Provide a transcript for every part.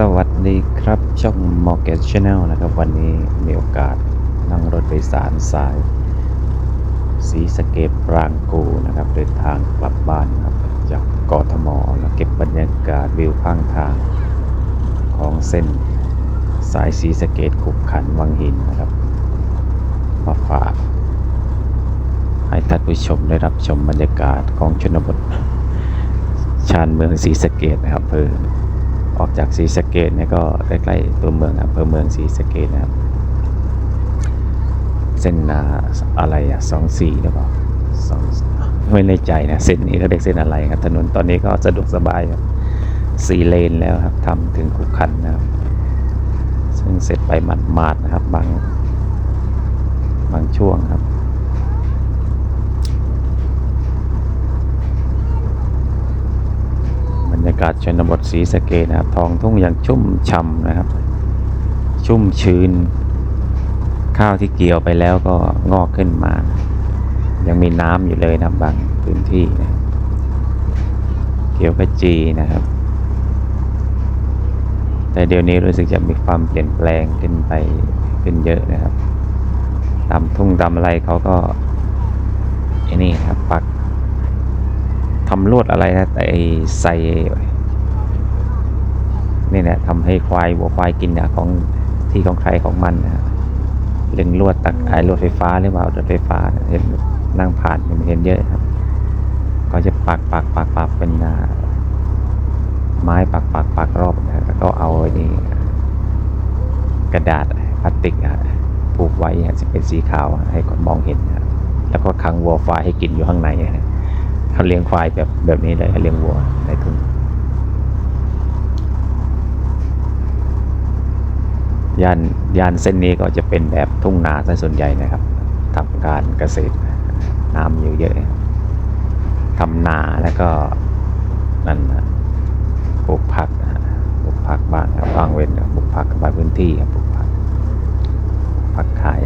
สวัสดีครับ ช่อง Market Channel นะครับ วันนี้มีโอกาสนั่งรถโดยสารสายสีสเกตปรางกูนะครับ เดินทางกลับบ้านครับจากกทมแล้วเก็บบรรยากาศวิวข้างทางของเส้นสายสีสเกตขุบขันวังหินนะครับ มาฝาก ให้ท่านผู้ชมได้รับชมบรรยากาศของชนบท ชานเมืองศรีสเกดนะครับอำเภอ ออกจากศรีสะเกดเนี่ยก็ใกล้ๆตัวเมืองอำเภอเมืองศรีสะเกดนะครับ เส้นอะไรอะสองสี่หรือเปล่าสองไม่ในใจนะเส้นนี้เขาเรียกเส้นอะไรครับถนนตอนนี้ก็สะดวกสบายครับสี่เลนแล้วครับทำถึงขุขันนะครับ ซึ่งเสร็จไปหมาดๆนะครับบางบางช่วงครับ รยากาศชนบทศรีสะเกดนะครับ ท้องทุ่งยังชุ่มช่ำนะครับ ชุ่มชื้น ข้าวที่เกี่ยวไปแล้วก็งอกขึ้นมา ยังมีน้ำอยู่เลยนะบางพื้นที่นะเกี่ยวขจีนะครับ แต่เดี๋ยวนี้รู้สึกจะมีความเปลี่ยนแปลงขึ้นไปขึ้นเยอะนะครับตามทุ่งตามอะไรเขาก็ไอ้นี่ครับปัก ทำลวดอะไรนะแต่ไอใส่นี่เนี่ยทำให้ควายวัวควายกินเนี่ยของที่ของใครของมันนะเรื่องลวดตักไอ้ลวดไฟฟ้าหรือเปล่ารถไฟฟ้าเนี่ยเห็นนั่งผ่านเห็นเยอะครับก็จะปักปักปักปักเป็นอ่าไม้ปักปักปักรอบนะแล้วก็เอาไอ้นี่กระดาษพลาสติกอะผูกไว้จะเป็นสีขาวให้คนมองเห็นนะแล้วก็ขังวัวควายให้กินอยู่ข้างในนะ เขาเลี้ยงควายแบบแบบนี้เลยเขาเลี้ยงวัวในทุ่งย่านย่านเส้นนี้ก็จะเป็นแบบทุ่งนาซะส่วนใหญ่นะครับทำการเกษตรน้ำอยู่เยอะทำนาแล้วก็นั่นนะปลูกผักนะปลูกผักบ้างครับวางเว้นครับปลูกผักบางพื้นที่ครับปลูกผักผักขาย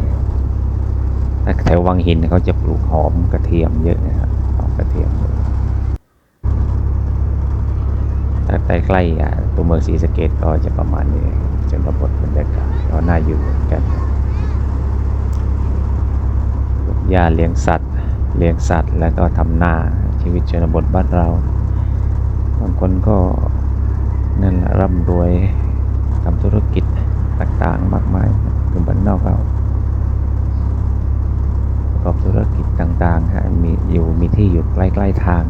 แถววังหินเขาจะปลูกหอมกระเทียมเยอะนะครับ กระเทียมถ้าใกล้ๆตัวเมืองศรีสะเกดก็จะประมาณนี้จนบทบรรยากาศก็น่าอยู่เหมือนกันหญ้าเลี้ยงสัตว์ เลี้ยงสัตว์ แล้วก็ทำนาชีวิตชนบทบ้านเรา บางคนก็นั่นแหละร่ำรวยทำธุรกิจต่างๆ มากมายอยู่บ้านนอกเรา อบธุรกิจต่างๆฮะมีอยู่มีที่อยู่ใกล้ ๆทาง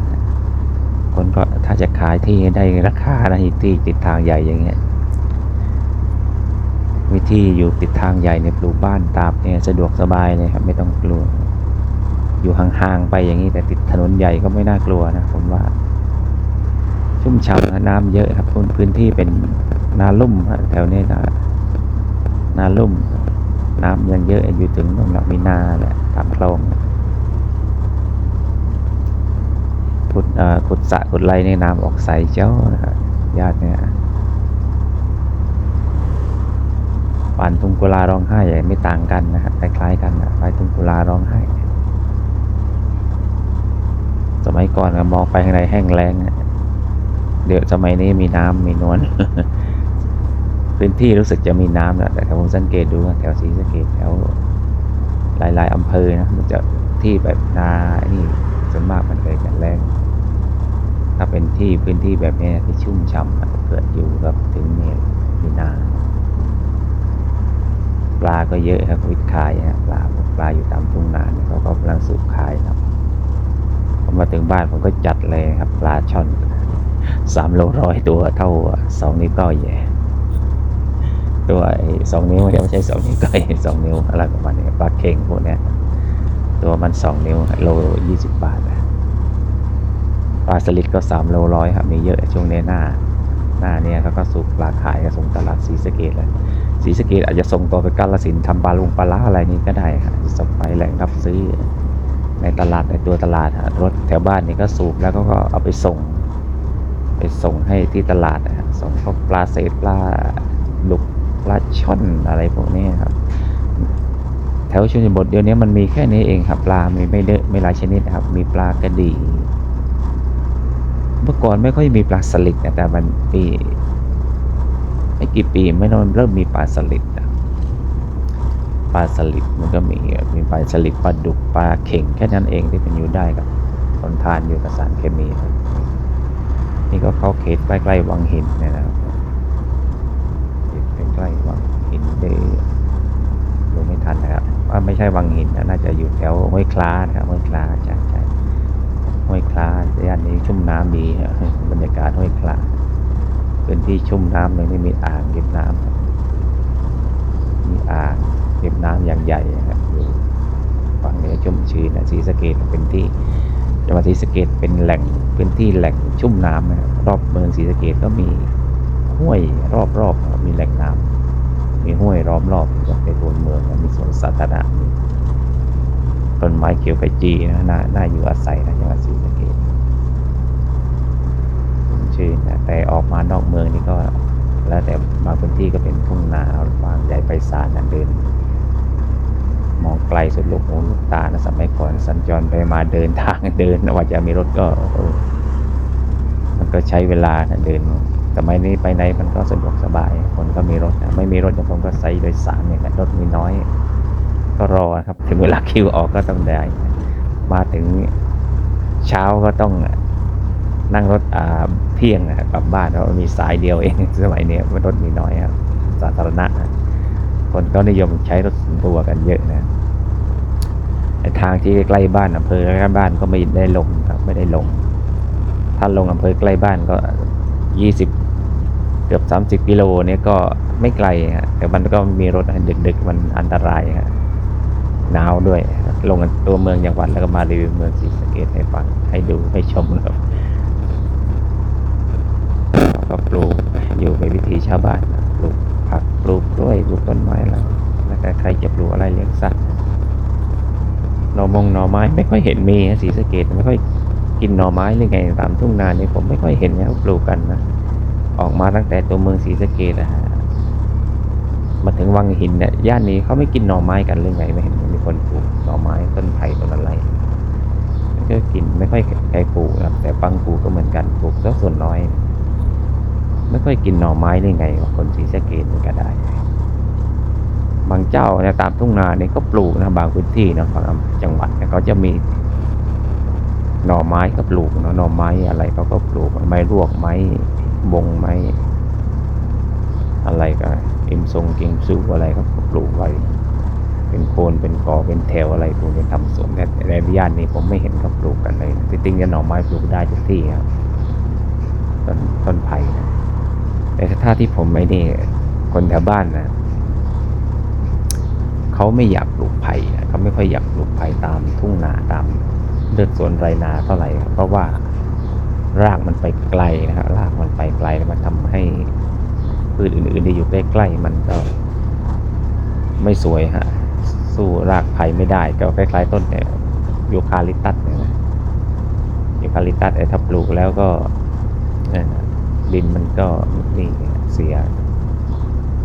คนก็ถ้าจะขายที่ได้ราคานะที่ติดทางใหญ่อย่างเงี้ยวิธีอยู่ติดทางใหญ่เนี่ยปลูกบ้านตาบเนี่ยสะดวกสบายเลยครับไม่ต้องกลัว อยู่ห่างๆไปอย่างนี้แต่ติดถนนใหญ่ก็ไม่น่ากลัวนะผมว่า ชุ่มฉ่ำนะน้ำเยอะครับพื้นที่เป็นนาลุ่มแถวนี้นะนาลุ่มน้ำยังเยอะอยู่ถึงตรงหลักมีนาแหละามคลองขุดขุดสะขุดไรในน้ำออกใสเจ้านะครับญาติเนี่ยปานทุงกุลาร้องไห้ใหญ่ไม่ต่างกันนะครับคล้ายๆกันนะคล้ายทุ่งกุลาร้องไห้ สมัยก่อนมองไปข้างในแห้งแล้งเดี๋ยวสมัยนี้มีน้ำมีนวลพื้นที่รู้สึกจะมีน้ำแหละแต่ผมสังเกตดูแถวศรีสเกดแถว หลายๆอำเภอนะมันจะที่แบบนาอ้นี่ส่วนมากมันเลยจะแรงถ้าเป็นที่พื้นที่แบบนี้ที่ชุ่มฉ่ำเกิดอยู่กับถึงเนี่ยมีนาปลาก็เยอะครับวิทย์ขายฮะปลาปลาอยู่ตามทุ่งนาเนี่ยเขาก็กำลังสูบขายครับผมมาถึงบ้านผมก็จัดเลยครับ ปลาช่อนสามโลร้อยตัวเท่าสองนิ้วก้อยใหญ่ ตัวสองนิ้วเดี๋ยไม่ใช่สองนิ้วก้อยสองนิ้วอะไรประมาณนี้ปลาเค็งพวกเนี้ยตัวมันสองนิ้วโลยี่สิบบาทปลาสลิดก็สามโลร้อยครับมีเยอะช่วงนี้หน้าหน้าเนี้ยเขาก็สูบปลาขายก็ส่งตลาดศรีสเกดแล้วศรีสเกดอาจจะส่งตัวไปกาลสินธุ์ทำปลาลุงปลาล้าอะไรนี่ก็ได้ครับส่งไปแหล่งรับซื้อในตลาดในตัวตลาดรถแถวบ้านนี่ก็สูบแล้วก็ก็เอาไปส่ง ไปส่งให้ที่ตลาดนะฮะส่งพวกปลาเศษปลาดุก ปลาช่อนอะไรพวกนี้ครับ แถวชนบทเดี๋ยวนี้มันมีแค่นี้เองครับปลามีไม่เยอะไม่หลายชนิดครับ มีปลากระดี่เมื่อก่อนไม่ค่อยมีปลาสลิดนะแต่มันมีไม่กี่ปีไม่นอนเริ่มมีปลาสลิดอะปลาสลิดมันก็มีมีปลาสลิดปลาดุกปลาเข่งแค่นั้นเองที่เป็นอยู่ได้กับคนทานอยู่กับสารเคมีครับนี่ก็เข้าเขตใกล้ๆวังหินเนี่ยนะครับใกล้ๆวังหินเดดูไม่ทันนะครับว่าไม่ ใช่วังหินนะน่าจะอยู่แถวห้วยคลานะครับห้วยคลาใช่ใช่ห้วยคลาย่านนี้ชุ่มน้ำดีบรรยากาศห้วยคลาพื้นที่ชุ่มน้ำเลยไม่มีอ่างเก็บน้ำครับมีอ่างเก็บน้ำอย่างใหญ่ครับอยู่ฝั่งเหนือชุ่มชื้นนะศรีสะเกดเป็นที่จังหวัดศรีสะเกดเป็นแหล่งพื้นที่แหล่งชุ่มน้ำนะครับรอบเมืองศรีสะเกดก็มีห้วยรอบๆมีแหล่งน้ำ มีห้วยล้อมรอบในตัวเมืองมีสวนสาธารณะต้นไม้เขียวขจีนะน่าน่าอยู่อาศัยนะจังหวัดศรีสะเกดชื่นนะแต่ออกมานอกเมืองนี่ก็ แล้วแต่บางพื้นที่ก็เป็นทุ่งนาบางใหญ่ไปสารนะเดิน มองไกลสุดลูกหูลูกตานะสมัยก่อนสัญจรไปมาเดินทางเดินว่าจะมีรถก็มันก็ใช้เวลานะเดิน สมัยนี้ไปไหนมันก็สะดวกสบาย คนก็มีรถนะไม่มีรถอย่างผมก็ใช้โดยสารเนี่ยรถมีน้อย ก็รอครับ ถึงเวลาคิวออกก็ต้องได้ มาถึงเช้าก็ต้องนั่งรถอ่าเที่ยงกลับบ้านเพราะว่ามีสายเดียวเองสมัยนี้รถมีน้อยครับสาธารณะ คนก็นิยมใช้รถส่วนตัวกันเยอะนะทางที่ใกล้บ้านอำเภอใกล้บ้านก็ไม่ได้ลงครับไม่ได้ลง ถ้าลงอำเภอใกล้บ้านก็ยี่สิบ เกือบสามสิบกิโลเนี่ยก็ไม่ไกลฮะแต่มันก็มีรถดึกๆมันอันตรายฮะหนาวด้วย ลงตัวเมืองจังหวัดแล้วก็มารีวิวเมืองศรีสะเกษให้ฟังให้ดูให้ชมครับก็ปลูกอยู่ในวิถีชาวบ้านนะปลูกผักปลูกกล้วยปลูกต้นไม้แล้วแล้วใครจะปลูกอะไรเลี้ยงสัตว์หน่อมงหน่อไม้ไม่ค่อยเห็นมีนะสีสะเกดไม่ค่อยกินหน่อไม้หรือไงตามทุ่งนานี่ผมไม่ค่อยเห็นเนะปลูกกันนะ ออกมาตั้งแต่ตัวเมืองศรีสะเกดนะฮะมาถึงวังหินเนี่ยย่านนี้เขาไม่กินหน่อไม้กันหรือไงไม่เห็นมีคนปลูกหน่อไม้ต้นไผ่ต้นอะไรก็กินไม่ค่อยใครปลูกนะครับ แต่บางปลูกก็เหมือนกันปลูกก็ส่วนน้อย ไม่ค่อยกินหน่อไม้ได้ไงคนศรีสะเกดมันก็ได้ บางเจ้าเนี่ยตามทุ่งนาเนี่ยก็ปลูกนะบางพื้นที่นะบางจังหวัดเนี่ยเขาจะมีหน่อไม้ก็ปลูกเนาะหน่อไม้อะไรเขาก็ปลูกไม้รวกไม้ บงไม้อะไรก็อิมทรงเกิงซูอะไรเขาก็ปลูกไว้ เป็นโคนเป็นกอเป็นแถวอะไรพวกนี้ทำสวนแต่ในย่านนี้ผมไม่เห็นเขาปลูกกันเลยจริงๆเนี่ยหน่อไม้ปลูกได้ทุกที่ครับต้นต้นไผ่นะแต่ถ้าที่ผมไม่นี่คนแถวบ้านนะเขาไม่อยากปลูกไผ่เขาไม่ค่อยอยากปลูกไผ่ตามทุ่งนาตามเลือดสวนไรนาเท่าไหร่เพราะว่า รากมันไปไกลนะครับรากมันไปไกลแล้วมันทำให้พืชอื่นๆที่อยู่ใกล้ๆมันก็ไม่สวยฮะสู้รากไผ่ไม่ได้ก็คล้ายๆต้นเนี่ยยูคาลิปตัสเนี่ยนะยูคาลิปตัสไอ้ถ้าปลูกแล้วก็ดินมันก็นี่เสีย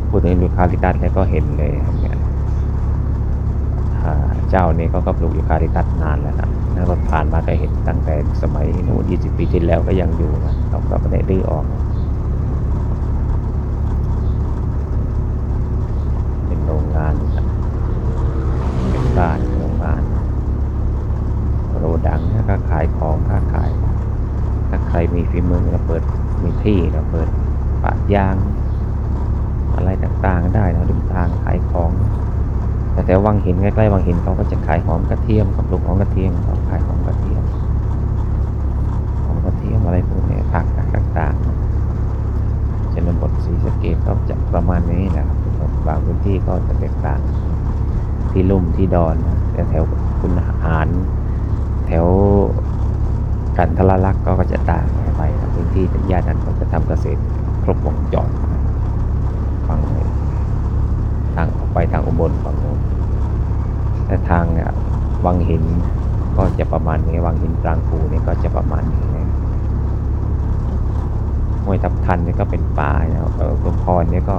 พูดถึงยูคาลิปตัสแล้วก็เห็นเลยครับเนี่ยอ่าเจ้านี้เขาก็ปลูกยูคาลิปตัสนานแล้วนะ แล้วก็ผ่านมาก็เห็นตั้งแต่สมัยนู้น20 ปีที่แล้วก็ยังอยู่นะเขาก็ไม่ได้ดื้อออกเป็นโรงงานเป็นบ้านโรงงานโรดังนะก็ขายของค้าขาย ถ้าใครมีฝีมือก็เปิดมีที่ก็เปิดปะยาง อะไรต่างๆ ได้นะริมทางขายของ แต่แต่วังหินใกล้ๆวังหินเขาก็จะขายหอมกระเทียมกับลูกหอมกระเทียมเขาขายหอมกระเทียมหอมกระเทียมอะไรพวกนี้ผักต่างๆชนบทศรีสเกดก็จะประมาณนี้นะครับบางพื้นที่ก็จะแตกต่างที่ลุ่มที่ดอนแต่แถวคุณหาร แถวกันทรลักษ์ก็จะต่างไปพื้นที่ย่านนั้นเขาจะทำเกษตรครบวงจรฝั่งทางออกไปทางอุบลฝั่ง โน้นแต่ทางอะวังหินก็จะประมาณนี้วังหินกลางปูนี่ก็จะประมาณนี้นะห้วยทับทันนี่ก็เป็นป่านะเออชุมพรนี่ก็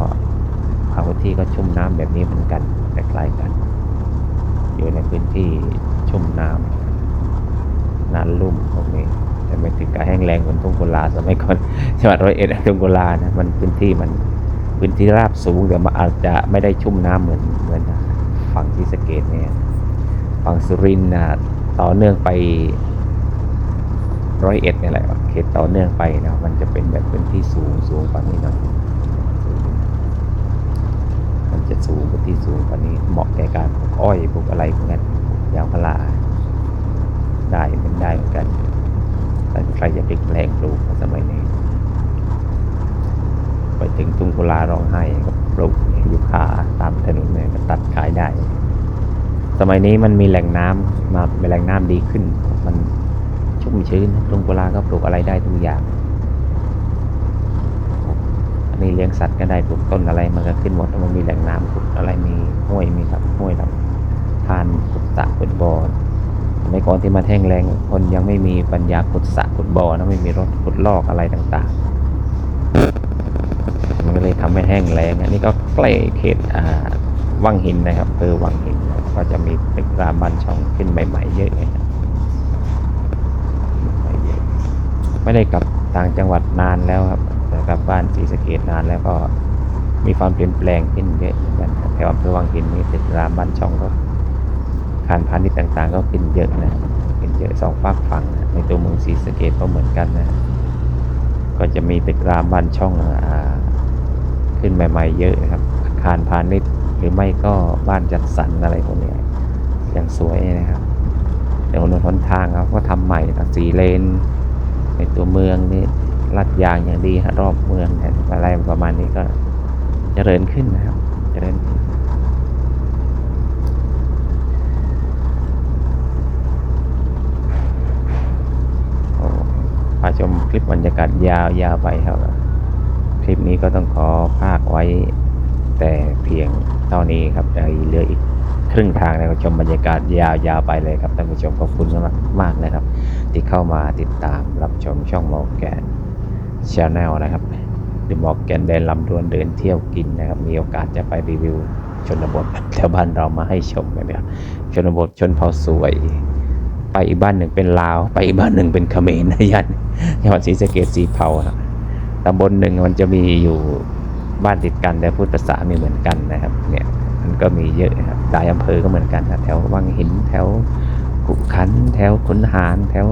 บางพื้นที่ก็ชุ่มน้ำแบบนี้เหมือนกันคล้ายๆกัน อยู่ในพื้นที่ชุ่มน้ำนานลุ่มพวกนี้แต่ไม่ถึงกับแห้งแรงเหมือนทุ่งกุลาสมัยก่อนจังหวัดร้อยเอ็ดทุ่งกุลานะมันพื้นที่มันพื้นที่ราบสูงแต่มันอาจจะไม่ได้ชุ่มน้ำเหมือนเหมือนฝั่งที่สเกตเนี่ย ฝั่งสุรินทร์นะต่อเนื่องไปร้อยเอ็ดนี่แหละเขตต่อเนื่องไปนะมันจะเป็นแบบพื้นที่สูงสูงกว่านี้หน่อยมันจะสูงพื้นที่สูงกว่านี้เหมาะแก่การปลูกอ้อยปลูกอะไรพวกนั้นยางพาราได้เป็นได้เหมือนกันแต่ใครจะพลิกแปลงปลูกสมัยนี้ไปถึงทุ่งกุลาร้องไห้ก็ปลูกยูคาตามถนนเนี่ยก็ตัดขายได้ สมัยนี้มันมีแหล่งน้ำมาเป็นแหล่งน้ำดีขึ้น มันชุ่มชื้นทุ่งกุลาก็ปลูกอะไรได้ทุกอย่าง อันนี้เลี้ยงสัตว์ก็ได้ปลูกต้นอะไรมันก็ขึ้นหมดแล้วมันมีแหล่งน้ำขุดอะไรมีห้วยมีครับห้วยลำธารขุดสระขุดบ่อสมัยก่อนที่มันแห้งแล้งคนยังไม่มีปัญญาขุดสระขุดบ่อนะไม่มีรถขุดลอกอะไรต่างๆ มันก็เลยทำให้แห้งแล้งอันนี้ก็ใกล้เขตวังหินนะครับเออวังหิน ก็จะมีตึกรามบ้านช่องขึ้นใหม่ๆเยอะเลยครับใหม่เยอะไม่ได้กลับต่างจังหวัดนานแล้วครับแต่กลับบ้านศรีสะเกดนานแล้วก็มีความเปลี่ยนแปลงขึ้นเยอะเหมือนกันแถวอำเภอวังหินนี่ตึกรามบ้านช่องก็คารพาณิชย์ต่างๆ ก็ขึ้นเยอะนะขึ้นเยอะสองฝากฝั่งนะในตัวเมืองศรีสะเกดก็เหมือนกันนะก็จะมีตึกรามบ้านช่องอขึ้นใหม่ ๆ เยอะครับอาคารพาณิชย์ หรือไม่ก็บ้านจัดสรรอะไรพวกนี้อย่างสวยนะครับเดี๋ยวถนนหนทางครับก็ทำใหม่สีเลน ในตัวเมืองนี่ลัดยางอย่างดีฮะรอบเมืองอะไรประมาณนี้ก็เจริญขึ้นนะครับเจริญขึ้นโอ้พาชมคลิปบรรยากาศยาวๆไปครับ คลิปนี้ก็ต้องขอภาคไว้ แต่เพียงเท่านี้ครับเหลืออีกครึ่งทางนะครับชมบรรยากาศยาวๆไปเลยครับท่านผู้ชมขอบคุณมากมากๆนะครับ ที่เข้ามาติดตามรับชมช่องมอแกนชาแนลนะครับหรือหมอแกนเดินลำดวนเดินเที่ยวกินนะครับ มีโอกาสจะไปรีวิวชนบทแถวบ้านเรามาให้ชมกันนะครับชนบทชนเผ่าสวย ไปอีกบ้านหนึ่งเป็นลาว ไปอีกบ้านหนึ่งเป็นเขมรนะยันจังหวัดศรีสะเกษสีเผาครับตำบลหนึ่งมันจะมีอยู่ บ้านติดกันแต่พูดภาษาไม่เหมือนกันนะครับ เนี่ยมันก็มีเยอะนะครับหลายอำเภอก็เหมือนกันนะแถววังหินแถวขุขัน แถวขุนหาร แถว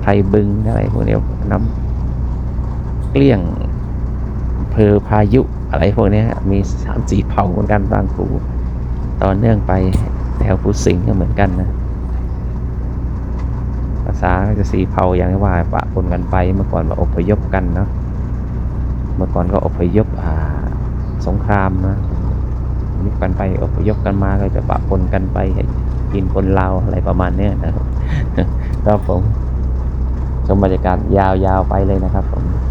ไพรบึงอะไรพวกนี้น้ำเกลี้ยงอำเพอพายุอะไรพวกนี้มีสามสี่เผ่าเหมือนกันบางปูต่อเนื่องไปแถวภูสิงห์ก็เหมือนกันนะภาษาจะสีเผาอย่างที่ว่าปะปนกันไปเมื่อก่อนว่าอพยพกันเนาะ เมื่อก่อนก็อพยพอ่าสงครามนะยุบกันไปอพยพกันมาก็จะปะปนกันไปกินคนลาวอะไรประมาณเนี้ยนะครับครับผมชมบรรยากาศยาวๆไปเลยนะครับผม